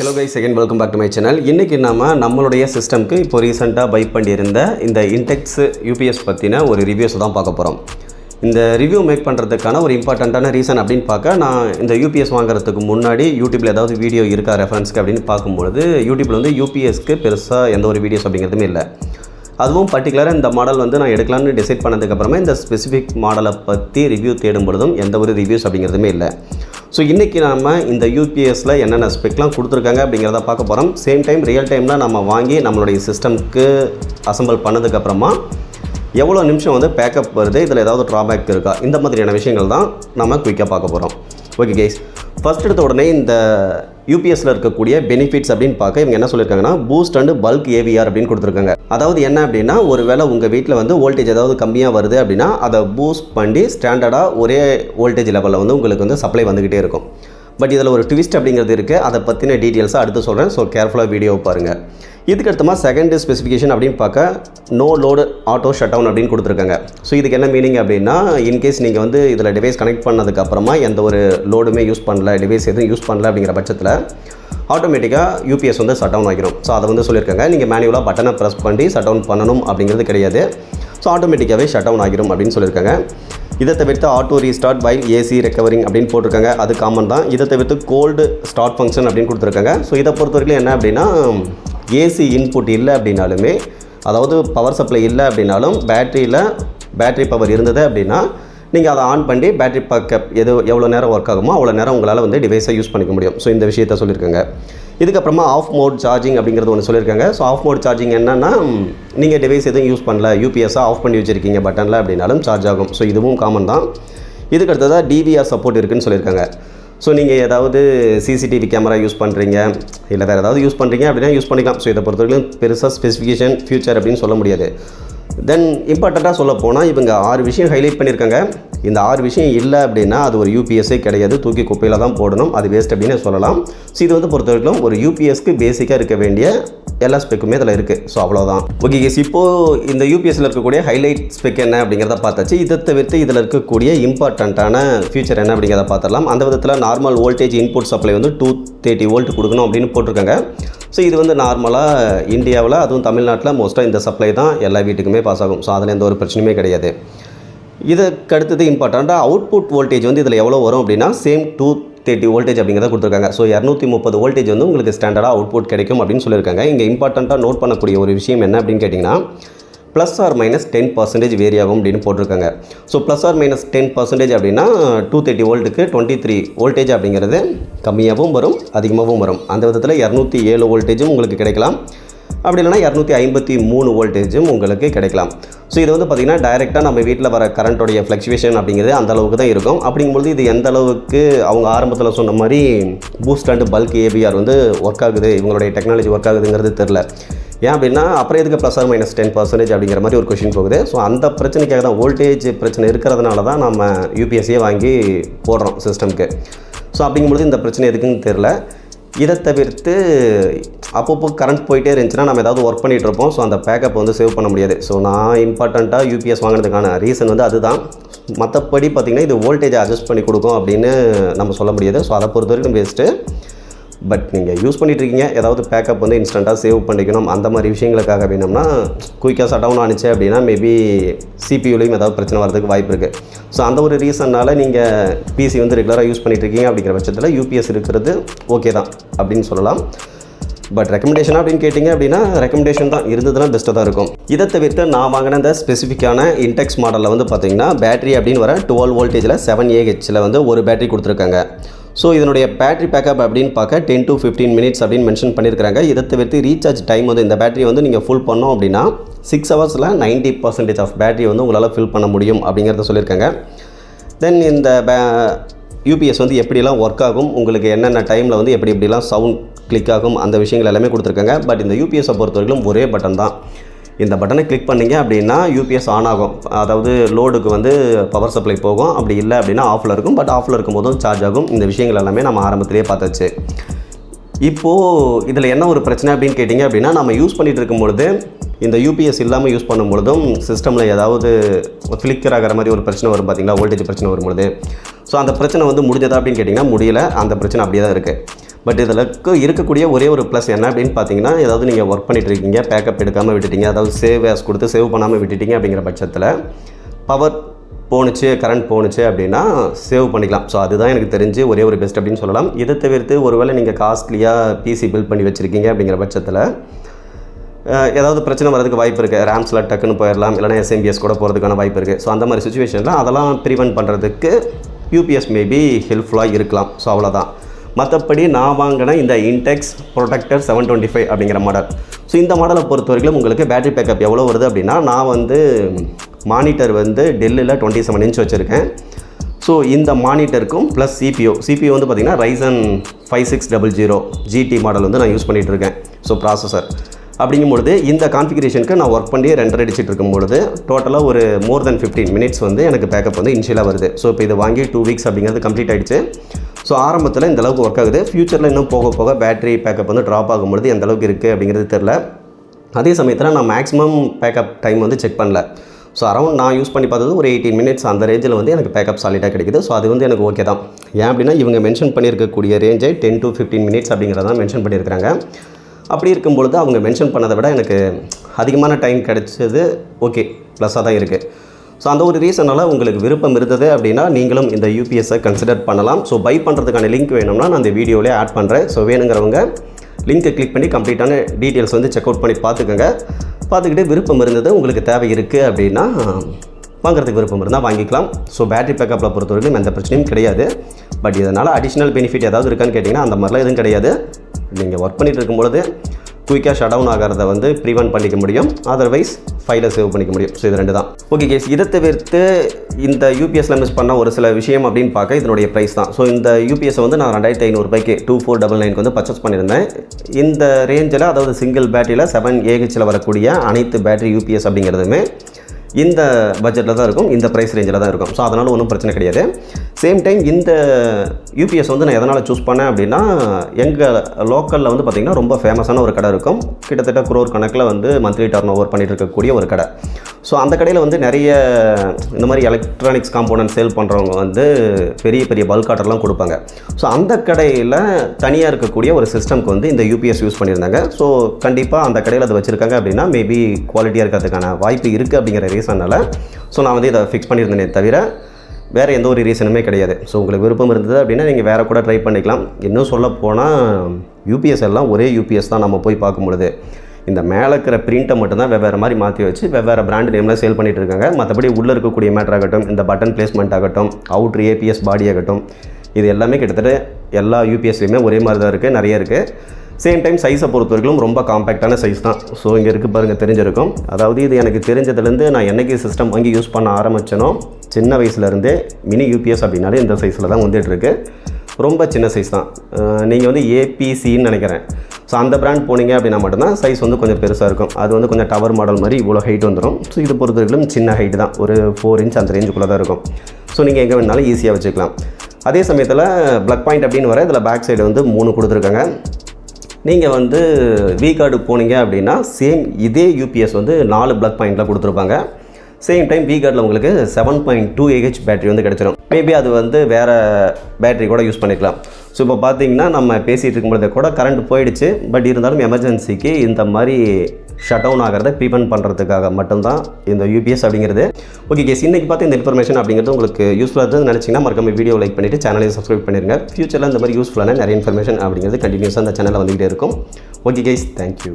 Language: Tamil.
Hello guys second welcome back to my channel இன்றைக்கி நம்ம நம்மளுடைய சிஸ்டம்க்கு இப்போ ரீசெண்டாக பை பண்ணியிருந்த இந்த இன்டெக்ஸ் யூபிஎஸ் பற்றின ஒரு ரிவ்யூஸ் தான் பார்க்க போகிறோம் இந்த ரிவ்யூ மேக் பண்ணுறதுக்கான ஒரு இம்பார்ட்டண்ட்டான ரீசன் அப்படின்னு பார்க்க நான் இந்த யூபிஎஸ் வாங்குறதுக்கு முன்னாடி யூடியூப்பில் ஏதாவது வீடியோ இருக்கா ரெஃபரன்ஸ்க்கு அப்படின்னு பார்க்கும்பொழுது யூடியூப்பில் வந்து யூபிஎஸ்க்கு பெருசாக எந்த ஒரு வீடியோஸ் அப்படிங்கிறதுமே இல்லை. அதுவும் பர்டிகுலராக இந்த மாடல் வந்து நான் எடுக்கலாம்னு டிசைட் பண்ணதுக்கப்புறமா இந்த ஸ்பெசிஃபிக் மாடலை பற்றி ரிவ்யூ தேடும் பொழுதும் எந்த ஒரு ரிவ்யூஸ் அப்படிங்கிறதுமே இல்லை. ஸோ இன்றைக்கி நம்ம இந்த யூபிஎஸில் என்னென்ன ஸ்பெக்லாம் கொடுத்துருக்காங்க அப்படிங்கிறத பார்க்க போகிறோம் சேம் டைம் ரியல் டைமில் நம்ம வாங்கி நம்மளுடைய சிஸ்டம்க்கு அசம்பிள் பண்ணதுக்கப்புறமா எவ்வளோ நிமிஷம் வந்து பேக்கப் வருது? இதில் ஏதாவது ட்ராபேக் இருக்கா? இந்த மாதிரியான விஷயங்கள் தான் நம்ம குயிக்காக பார்க்க போகிறோம் ஓகே கேஸ் ஃபஸ்ட் எடுத்த உடனே இந்த யூபிஎஸ்ல இருக்கக்கூடிய பெனிஃபிட்ஸ் அப்படின்னு பார்க்க இவங்க என்ன சொல்லியிருக்காங்கன்னா பூஸ்ட் அண்ட் பல்க் ஏவிஆர் அப்படின்னு கொடுத்துருக்காங்க. அதாவது என்ன அப்படின்னா ஒருவேளை உங்கள் வீட்டில் வந்து வோல்டேஜ் ஏதாவது கம்மியாக வருது அப்படின்னா அதை பூஸ்ட் பண்ணி ஸ்டாண்டர்டாக ஒரே வோல்டேஜ் லெவலில் வந்து உங்களுக்கு வந்து சப்ளை வந்துக்கிட்டே இருக்கும். பட் இதில் ஒரு ட்விஸ்ட் அப்படிங்கிறது இருக்குது அதை பற்றின டீட்டெயில்ஸாக அடுத்து சொல்கிறேன் ஸோ கேர்ஃபுல்லாக வீடியோ பாருங்கள் இதுக்கு அடுத்தமா செகண்ட் ஸ்பெசிஃபிகேஷன் அப்படின்னு பார்க்க no load auto shut down அப்படின்னு கொடுத்துருக்காங்க. ஸோ இதுக்கு என்ன மீனிங் அப்படின்னா இன்கேஸ் நீங்கள் வந்து இதில் டிவைஸ் கனெக்ட் பண்ணதுக்கப்புறமா எந்த ஒரு லோடுமே யூஸ் பண்ணல டிவைஸ் எதுவும் யூஸ் பண்ணல அப்படிங்கிற பட்சத்தில் ஆட்டோமேட்டிக்காக யூபிஎஸ் வந்து ஷட் டவுன் ஆகிரும். ஸோ அதை வந்து சொல்லியிருக்காங்க. நீங்கள் மேனுவலாக பட்டனை ப்ரெஸ் பண்ணி ஷட் டவுன் பண்ணணும் அப்படிங்கிறது கிடையாது. ஸோ ஆட்டோமேட்டிக்காகவே ஷட் டவுன் ஆகிரும் அப்படின்னு சொல்லியிருக்காங்க. இதை தவிர்த்து auto restart while AC recovering அப்படின்னு போட்டிருக்காங்க. அது காமன் தான். இதை தவிர்த்து கோல்டு ஸ்டார்ட் ஃபங்க்ஷன் அப்படின்னு கொடுத்துருக்காங்க. ஸோ இதை பொறுத்த வரைக்கும் என்ன அப்படின்னா ஏசி இன்புட் இல்லை அப்படின்னாலுமே அதாவது பவர் சப்ளை இல்லை அப்படின்னாலும் பேட்டரியில் பேட்டரி பவர் இருந்தது அப்படின்னா நீங்கள் அதை ஆன் பண்ணி பேட்டரி பேக்கப் எது எவ்வளோ நேரம் ஒர்க் ஆகுமோ அவ்வளோ நேரம் உங்களால் வந்து டிவைஸை யூஸ் பண்ணிக்க முடியும். ஸோ இந்த விஷயத்த சொல்லியிருக்காங்க. இதுக்கப்புறமா ஆஃப் மோட் சார்ஜிங் அப்படிங்கிறது ஒன்று சொல்லியிருக்காங்க. ஸோ ஆஃப் மோட் சார்ஜிங் என்னென்னா நீங்கள் டிவைஸ் எதுவும் யூஸ் பண்ணல யூபிஎஸ்ஸாக ஆஃப் பண்ணி வச்சுருக்கீங்க பட்டனில் அப்படின்னாலும் சார்ஜ் ஆகும். ஸோ இதுவும் காமன் தான். இதுக்கு அடுத்ததாக டிவிஆர் சப்போர்ட் இருக்குதுன்னு சொல்லியிருக்காங்க. ஸோ நீங்கள் ஏதாவது சிசிடிவி கேமரா யூஸ் பண்ணுறீங்க இல்லை வேறு ஏதாவது யூஸ் பண்ணுறீங்க அப்படின்னா யூஸ் பண்ணிக்கலாம். ஸோ இதை பொறுத்தவரைக்கும் பெருசாக ஸ்பெசிஃபிகேஷன் ஃபியூச்சர் அப்படின்னு சொல்ல முடியாது. தென் இம்பார்ட்டண்ட்டாக சொல்ல போனால் இவங்க ஆறு விஷயம் ஹைலைட் பண்ணியிருக்காங்க இந்த ஆறு விஷயம் இல்லை அப்படின்னா அது ஒரு யூபிஎஸ்ஸே கிடையாது. தூக்கி குப்பையில் தான் போடணும். அது வேஸ்ட் அப்படின்னு சொல்லலாம். ஸோ இது வந்து பொறுத்த வரைக்கும் ஒரு யூபிஎஸ்க்கு பேசிக்காக இருக்க வேண்டிய எல்லா ஸ்பெக்குமே இதில் இருக்குது ஸோ அவ்வளோதான் ஓகே கேஸ் இப்போது இந்த யூபிஎஸ்சில் இருக்கக்கூடிய ஹைலைட் ஸ்பெக் என்ன அப்படிங்கிறத பார்த்தாச்சு. இதை தவிர்த்து இதில் இருக்கக்கூடிய இம்பார்ட்டண்ட்டான ஃபியூச்சர் என்ன அப்படிங்கிறத பார்த்துடலாம். அந்த விதத்தில் நார்மல் வோல்டேஜ் இன்புட் சப்ளை வந்து டூ தேர்ட்டி வோல்ட் கொடுக்கணும் அப்படின்னு போட்டிருக்காங்க. ஸோ இது வந்து நார்மலாக இந்தியாவில் அதுவும் தமிழ்நாட்டில் மோஸ்ட்டாக இந்த சப்ளை தான் எல்லா வீட்டுக்குமே பாஸ் ஆகும். ஸோ அதில் எந்த ஒரு பிரச்சனையுமே கிடையாது. இதுக்கு அடுத்தது இம்பார்ட்டண்ட்டாக அவுட்புட் வோல்டேஜ் வந்து இதில் எவ்வளோ வரும் அப்படின்னா சேம் டூ தேர்ட்டி வோல்டேஜ் அப்படிங்கிறத கொடுத்துருக்காங்க. ஸோ இரநூத்தி முப்பது வோல்டேஜ் வந்து உங்களுக்கு ஸ்டாண்டர்டாக அவுட்புட் கிடைக்கும் அப்படின்னு சொல்லியிருக்காங்க. இங்கே இம்பார்ட்டண்ட்டாக நோட் பண்ணக்கூடிய ஒரு விஷயம் என்ன அப்படின்னு கேட்டிங்கன்னா plus or minus ten percentage vary ஆகும் அப்படின்னு போட்டிருக்காங்க. So plus or minus ten percentage அப்படின்னா டூ தேர்ட்டி வோல்ட்டுக்கு டுவெண்ட்டி த்ரீ வோல்டேஜ் அப்படிங்கிறது கம்மியாகவும் வரும் அதிகமாகவும் வரும். அந்த விதத்தில் இரநூத்தி ஏழு வோல்டேஜும் உங்களுக்கு கிடைக்கலாம். அப்படி இல்லைனா இரநூத்தி ஐம்பத்தி மூணு வோல்டேஜும் உங்களுக்கு கிடைக்கலாம். ஸோ இது வந்து பார்த்திங்கன்னா டைரெக்டாக நம்ம வீட்டில் வர கரண்ட்டோடைய ஃப்ளக்சுவேஷன் அப்படிங்கிறது அந்த அளவுக்கு தான் இருக்கும். அப்படிங்கும்போது இது எந்த அளவுக்கு அவங்க ஆரம்பத்தில் சொன்ன மாதிரி பூஸ்ட் அண்ட் பல்க் ஏபிஆர் வந்து ஒர்க் ஆகுது இவங்களுடைய டெக்னாலஜி ஒர்க் ஆகுதுங்கிறது தெரில ஏன் அப்படின்னா அப்புறம் எதுக்கு plus or minus ten percentage அப்படிங்கிற மாதிரி ஒரு கொஷின் போகுது. ஸோ அந்த பிரச்சனைக்காக தான் வோல்டேஜ் பிரச்சனை இருக்கிறதுனால தான் நம்ம யூபிஎஸ்சியே வாங்கி போடுறோம் சிஸ்டம்க்கு ஸோ அப்படிங்கும்போது இந்த பிரச்சனை எதுக்குன்னு தெரில இதை தவிர்த்து அப்பப்போ கரண்ட் போயிட்டே இருந்துச்சுன்னா நம்ம ஏதாவது ஒர்க் பண்ணிகிட்டு இருப்போம். ஸோ அந்த பேக்கப் வந்து சேவ் பண்ண முடியாது. ஸோ நான் இம்பார்ட்டண்ட்டாக யூபிஎஸ் வாங்கினதுக்கான ரீசன் வந்து அதுதான். மற்றபடி பார்த்திங்கன்னா இது வோல்டேஜ் அட்ஜஸ்ட் பண்ணி கொடுக்கும் அப்படின்னு நம்ம சொல்ல முடியாது. ஸோ அதை பொறுத்த வரைக்கும் பெஸ்ட்டு பட் நீங்கள் யூஸ் பண்ணிகிட்ருக்கீங்க இருக்கீங்க ஏதாவது பேக்கப் வந்து இன்ஸ்டண்ட்டாக சேவ் பண்ணிக்கணும். அந்த மாதிரி விஷயங்களுக்காக வேணும்னா குயிக்காக சட் டவுன் ஆனிச்சு அப்படின்னா மேபி சிபியூலையும் ஏதாவது பிரச்சனை வரதுக்கு வாய்ப்பு இருக்குது ஸோ அந்த ஒரு ரீசன்னால் நீங்கள் பிசி வந்து ரெகுலராக யூஸ் பண்ணிட்டு இருக்கீங்க அப்படிங்கிற பட்சத்தில் யூபிஎஸ் இருக்கிறது ஓகே தான் அப்படின்னு சொல்லலாம். பட் ரெக்கமெண்டேஷன் அப்படின்னு கேட்டிங்க அப்படின்னா ரெக்கமெண்டேஷன் தான். இருந்ததுன்னா பெஸ்ட்டாக தான் இருக்கும். இதை தவிர்த்து நான் வாங்கின இந்த ஸ்பெசிஃபிக்கான இன்டெக்ஸ் மாடலில் வந்து பார்த்தீங்கன்னா பேட்டரி அப்படின்னு வர டுவெல் வோல்டேஜில் செவன் ஏஹெச்சில் வந்து ஒரு பேட்டரி கொடுத்துருக்காங்க. ஸோ இதனுடைய பேட்டரி பேக்கப் அப்படின்னு பார்க்க டென் டு ஃபிஃப்டீன் மினிட்ஸ் அப்படின்னு மென்ஷன் பண்ணியிருக்காங்க இதை தவிர்த்து ரீசார்ஜ் டைம் வந்து இந்த பேட்டரி வந்து நீங்கள் ஃபுல் பண்ணோம் அப்படின்னா சிக்ஸ் ஹவர்ஸில் நைன்ட்டி பர்சன்டேஜ் ஆஃப் பேட்டரி வந்து உங்களால் ஃபில் பண்ண முடியும் அப்படிங்கிறத சொல்லியிருக்காங்க தென் இந்த பே யூபிஎஸ் வந்து எப்படிலாம் ஒர்க் ஆகும் உங்களுக்கு என்னென்ன டைமில் வந்து எப்படி எப்படிலாம் சவுண்ட் கிளிக் ஆகும் அந்த விஷயங்கள் எல்லாமே கொடுத்துருக்காங்க. பட் இந்த யூபிஎஸை பொறுத்த வரைக்கும் ஒரே பட்டன் தான். இந்த பட்டனை கிளிக் பண்ணீங்க அப்படின்னா யூபிஎஸ் ஆன் ஆகும். அதாவது லோடுக்கு வந்து பவர் சப்ளை போகும். அப்படி இல்லை அப்படின்னா ஆஃபில் இருக்கும். பட் ஆஃபில் இருக்கும் போதும் சார்ஜ் ஆகும். இந்த விஷயங்கள் எல்லாமே நம்ம ஆரம்பத்திலேயே பார்த்தாச்சு. இப்போது இதில் என்ன ஒரு பிரச்சனை அப்படின்னு கேட்டிங்க அப்படின்னா நம்ம யூஸ் பண்ணிகிட்டு இருக்கும்பொழுது இந்த யூபிஎஸ் இல்லாமல் யூஸ் பண்ணும் பொழுதும் சிஸ்டமில் ஏதாவது ஃப்ளிக்கர் ஆகிற மாதிரி ஒரு பிரச்சனை வரும் பார்த்தீங்களா வோல்டேஜ் பிரச்சனை வரும்பொழுது ஸோ அந்த பிரச்சனை வந்து முடிஞ்சதா அப்படின்னு கேட்டிங்கன்னா முடியல. அந்த பிரச்சனை அப்படியே தான் இருக்குது பட் இதில் இருக்கக்கூடிய ஒரே ஒரு ப்ளஸ் என்ன அப்படின்னு பார்த்தீங்கன்னா ஏதாவது நீங்கள் ஒர்க் பண்ணிகிட்டு இருக்கீங்க பேக்கப் எடுக்காமல் விட்டுட்டீங்க அதாவது சேவ் ஆஸ் கொடுத்து சேவ் பண்ணாமல் விட்டுட்டீங்க அப்படிங்கிற பட்சத்தில் பவர் போணுச்சு கரண்ட் போணுச்சு அப்படின்னா சேவ் பண்ணிக்கலாம். ஸோ அதுதான் எனக்கு தெரிஞ்சு ஒரே ஒரு பெஸ்ட் அப்படின்னு சொல்லலாம். இதை தவிர்த்து ஒருவேளை நீங்கள் காஸ்ட்லியாக பிசி பில்ட் பண்ணி வச்சுருக்கீங்க அப்படிங்கிற பட்சத்தில் ஏதாவது பிரச்சனை வரதுக்கு வாய்ப்பு இருக்குது ரேம்ஸில் டக்குன்னு போயிடலாம் இல்லைனா எஸ்எம்பிஎஸ் கூட போகிறதுக்கான வாய்ப்பு இருக்குது ஸோ அந்த மாதிரி சுச்சுவேஷனில் அதெல்லாம் ப்ரிவென்ட் பண்ணுறதுக்கு யூபிஎஸ் மேபி ஹெல்ப்ஃபுல்லாக இருக்கலாம். ஸோ அவ்வளோதான் மற்றபடி நான் வாங்கின இந்த Intex protector seven twenty five அப்படிங்கிற மாடல் ஸோ இந்த மாடலை பொறுத்த வரைக்கும் உங்களுக்கு பேட்டரி பேக்கப் எவ்வளோ வருது அப்படின்னா நான் வந்து மானிட்டர் வந்து டெல்லில் டுவெண்ட்டி செவன் இன்ச் வச்சுருக்கேன். ஸோ இந்த மானிட்டருக்கும் ப்ளஸ் சிபிஓ சிபிஓ வந்து பார்த்திங்கன்னா Ryzen five six double zero GT model வந்து நான் யூஸ் பண்ணிகிட்டு இருக்கேன். ஸோ ப்ராசஸர் அப்படிங்கும்பொழுது இந்த கான்ஃபிகரேஷனுக்கு நான் ஒர்க் பண்ணி ரெண்டர் அடிச்சிட்டு இருக்கும்பொழுது டோட்டலாக ஒரு மோர் தென் ஃபிஃப்டீன் மினிட்ஸ் வந்து எனக்கு பேக்கப் வந்து இனிஷியலாக வருது. ஸோ இப்போ இது வாங்கி டூ வீக்ஸ் அப்படிங்கிறது கம்ப்ளீட் ஆகிடுச்சு ஸோ ஆரம்பத்தில் இந்த அளவுக்கு ஒர்க் ஆகுது. ஃப்யூச்சரில் இன்னும் போக போக பேட்டரி பேக்கப் வந்து ட்ராப் ஆகும்பொழுது எந்த அளவுக்கு இருக்குது அப்படிங்கிறது தெரில அதே சமயத்தில் நான் மேக்ஸிமம் பேக்கப் டைம் வந்து செக் பண்ணல. ஸோ அரௌண்ட் நான் யூஸ் பண்ணி பார்த்தது ஒரு எயிட்டீன் மினிட்ஸ் அந்த ரேஞ்சில் வந்து எனக்கு பேக்கப் சாலிடாக கிடைக்குது. ஸோ அது வந்து எனக்கு ஓகே தான். ஏன் அப்படின்னா இவங்க மென்ஷன் பண்ணியிருக்கக்கூடிய ரேஞ்சே டென் டு ஃபிஃப்டீன் மினிட்ஸ் அப்படிங்கிறதான் மென்ஷன் பண்ணியிருக்காங்க அப்படி இருக்கும் பொழுது அவங்க மென்ஷன் பண்ணதை விட எனக்கு அதிகமான டைம் கிடைச்சது ஓகே ப்ளஸ்ஸாக தான் இருக்குது ஸோ அந்த ஒரு ரீசனால் உங்களுக்கு விருப்பம் இருந்தது அப்படின்னா நீங்களும் இந்த யூபிஎஸ்ஸை கன்சிடர் பண்ணலாம். ஸோ பை பண்ணுறதுக்கான லிங்க் வேணும்னா நான் அந்த வீடியோவிலே ஆட் பண்ணுறேன் ஸோ வேணுங்கிறவங்க லிங்க்கை கிளிக் பண்ணி கம்ப்ளீட்டான டீட்டெயில்ஸ் வந்து செக் அவுட் பண்ணி பார்த்துக்கோங்க. பார்த்துக்கிட்டு விருப்பம் இருந்தது உங்களுக்கு தேவை இருக்குது அப்படின்னா வாங்குறதுக்கு விருப்பம் இருந்தால் வாங்கிக்கலாம். ஸோ பேட்டரி பேக்கப்பில் பொறுத்தவரைக்கும் எந்த பிரச்சனையும் கிடையாது. பட் இதனால் அடிஷ்னல் பெனிஃபிட் ஏதாவது இருக்கான்னு கேட்டிங்கன்னா அந்த மாதிரிலாம் எதுவும் கிடையாது. நீங்கள் ஒர்க் பண்ணிகிட்டு இருக்கும்பொழுது குயிக்காக ஷட் டவுன் ஆகிறத வந்து ப்ரிவென்ட் பண்ணிக்க முடியும். அதர்வைஸ் ஃபைலை சேவ் பண்ணிக்க முடியும். ஸோ இது ரெண்டு தான். ஓகே கேஸ் இதை தவிர்த்து இந்த யூபிஎஸ்ல மிஸ் பண்ண ஒரு சில விஷயம் அப்படின்னு பார்க்க இதனுடைய ப்ரைஸ் தான். ஸோ இந்த யூபிஎஸ் வந்து நான் ரெண்டாயிரத்தி ஐநூறுபாய்க்கு டூ ஃபோர் டபுள் நைனுக்கு வந்து பர்ச்சேஸ் பண்ணியிருந்தேன் இந்த ரேஞ்சில் அதாவது சிங்கிள் பேட்டரியில் செவன் ஏஹெச்சில் வரக்கூடிய அனைத்து பேட்டரி யூபிஎஸ் அப்படிங்கிறதுமே இந்த பட்ஜெட்டில் தான் இருக்கும். இந்த ப்ரைஸ் ரேஞ்சில் தான் இருக்கும். ஸோ அதனால் ஒன்றும் பிரச்சனை கிடையாது. சேம் டைம் இந்த யூபிஎஸ் வந்து நான் எதனால் சூஸ் பண்ணேன் அப்படின்னா எங்கள் லோக்கலில் வந்து பார்த்திங்கன்னா ரொம்ப ஃபேமஸான ஒரு கடை இருக்கும். கிட்டத்தட்ட குரோர் கணக்கில் வந்து மந்த்லி டர்ன் ஓவர் பண்ணிகிட்டு இருக்கக்கூடிய ஒரு கடை. ஸோ அந்த கடையில் வந்து நிறைய இந்த மாதிரி எலக்ட்ரானிக்ஸ் காம்போனன்ட் சேல் பண்ணுறவங்க வந்து பெரிய பெரிய பல்க் ஆர்டர்லாம் கொடுப்பாங்க. ஸோ அந்த கடையில் தனியாக இருக்கக்கூடிய ஒரு சிஸ்டம்க்கு வந்து இந்த யூபிஎஸ் யூஸ் பண்ணியிருந்தாங்க. ஸோ கண்டிப்பாக அந்த கடையில் அதை வச்சுருக்காங்க அப்படின்னா மேபி குவாலிட்டியாக இருக்கிறதுக்கான வாய்ப்பு இருக்குது அப்படிங்கிற ரீசனால் ஸோ நான் வந்து இதை ஃபிக்ஸ் பண்ணியிருந்தேனே தவிர வேறு எந்த ஒரு ரீசனுமே கிடையாது. ஸோ உங்களுக்கு விருப்பம் இருந்தது அப்படின்னா நீங்கள் வேறு கூட ட்ரை பண்ணிக்கலாம். இன்னும் சொல்ல போனால் யூபிஎஸ் எல்லாம் ஒரே யூபிஎஸ் தான் நம்ம போய் பார்க்கும் பொழுது இந்த மேலே இருக்கிற பிரிண்ட்டை மட்டும்தான் வெவ்வேறு மாதிரி மாற்றி வச்சு வெவ்வேறு பிராண்ட் நேமில் சேல் பண்ணிட்டு இருக்காங்க. மற்றபடி உள்ளே இருக்கக்கூடிய மேட்டர் ஆகட்டும் இந்த பட்டன் பிளேஸ்மெண்ட் ஆகட்டும் அவுட்ரு ஏபிஎஸ் பாடி ஆகட்டும் இது எல்லாமே கிட்டத்தட்ட எல்லா யூபிஎஸ்லையுமே ஒரே மாதிரி தான் இருக்குது நிறைய இருக்குது சேம் டைம் சைஸை பொறுத்த வரைக்கும் ரொம்ப காம்பேக்டான சைஸ் தான். ஸோ இங்கே இருக்குது பாருங்கள் தெரிஞ்சிருக்கும். அதாவது இது எனக்கு தெரிஞ்சதுலேருந்து நான் என்னைக்கு சிஸ்டம் வாங்கி யூஸ் பண்ண ஆரம்பிச்சேனோ சின்ன வயசுலேருந்தே மினி யூபிஎஸ் அப்படின்னாலே இந்த சைஸில் தான் வந்துட்டுருக்கு. ரொம்ப சின்ன சைஸ் தான். நீங்கள் வந்து ஏபிசின்னு நினைக்கிறேன். ஸோ அந்த பிராண்ட் போனீங்க அப்படின்னா மட்டும்தான் சைஸ் வந்து கொஞ்சம் பெருசாக இருக்கும். அது வந்து கொஞ்சம் டவர் மாடல் மாதிரி இவ்வளோ ஹைட் வந்துடும் ஸோ இது பொறுத்த வரைக்கும் சின்ன ஹைட் தான். ஒரு ஃபோர் இன்ச் அந்த ரேஞ்சுக்குள்ளே தான் இருக்கும். ஸோ நீங்கள் எங்கே வேணாலும் ஈஸியாக வச்சுக்கலாம். அதே சமயத்தில் ப்ளக் பாயிண்ட் அப்படின்னு வர இதில் பேக் சைடு வந்து மூணு கொடுத்துருக்காங்க. நீங்கள் வந்து வி கார்டு போனீங்க அப்படின்னா சேம் இதே யூபிஎஸ் வந்து நாலு பிளக் பாயிண்டில் கொடுத்துருப்பாங்க. சேம் டைம் வி கார்டில் உங்களுக்கு seven point two AH battery வந்து கிடச்சிடும் மேபி அது வந்து வேறு பேட்டரி கூட யூஸ் பண்ணிக்கலாம். ஸோ இப்போ பார்த்தீங்கன்னா நம்ம பேசிகிட்டு இருக்கும்போது கூட கரண்ட் போயிடுச்சு. பட் இருந்தாலும் எமர்ஜென்சிக்கு இந்த மாதிரி ஷட் டவுன் ஆகிறத ப்ரிவென்ட் பண்ணுறதுக்காக மட்டும்தான் இந்த யூபிஎஸ் அப்படிங்கிறது. ஓகே கேஸ் இன்றைக்கி பார்த்து இந்த இன்ஃபர்மேஷன் அப்படிங்கிறது உங்களுக்கு யூஸ்ஃபுல்லாக இருந்தது நினச்சிங்கன்னா மறக்காம வீடியோ லைக் பண்ணிவிட்டு சேனலையும் சப்ஸ்கிரைப் பண்ணிருங்க. ஃபியூச்சரில் இந்த மாதிரி யூஸ்ஃபுல்லான நிறைய இன்ஃபர்மேஷன் அப்படிங்கிறது கண்டினியூஸாக அந்த சேனலில் வந்துகிட்டே இருக்கும். Okay case thank you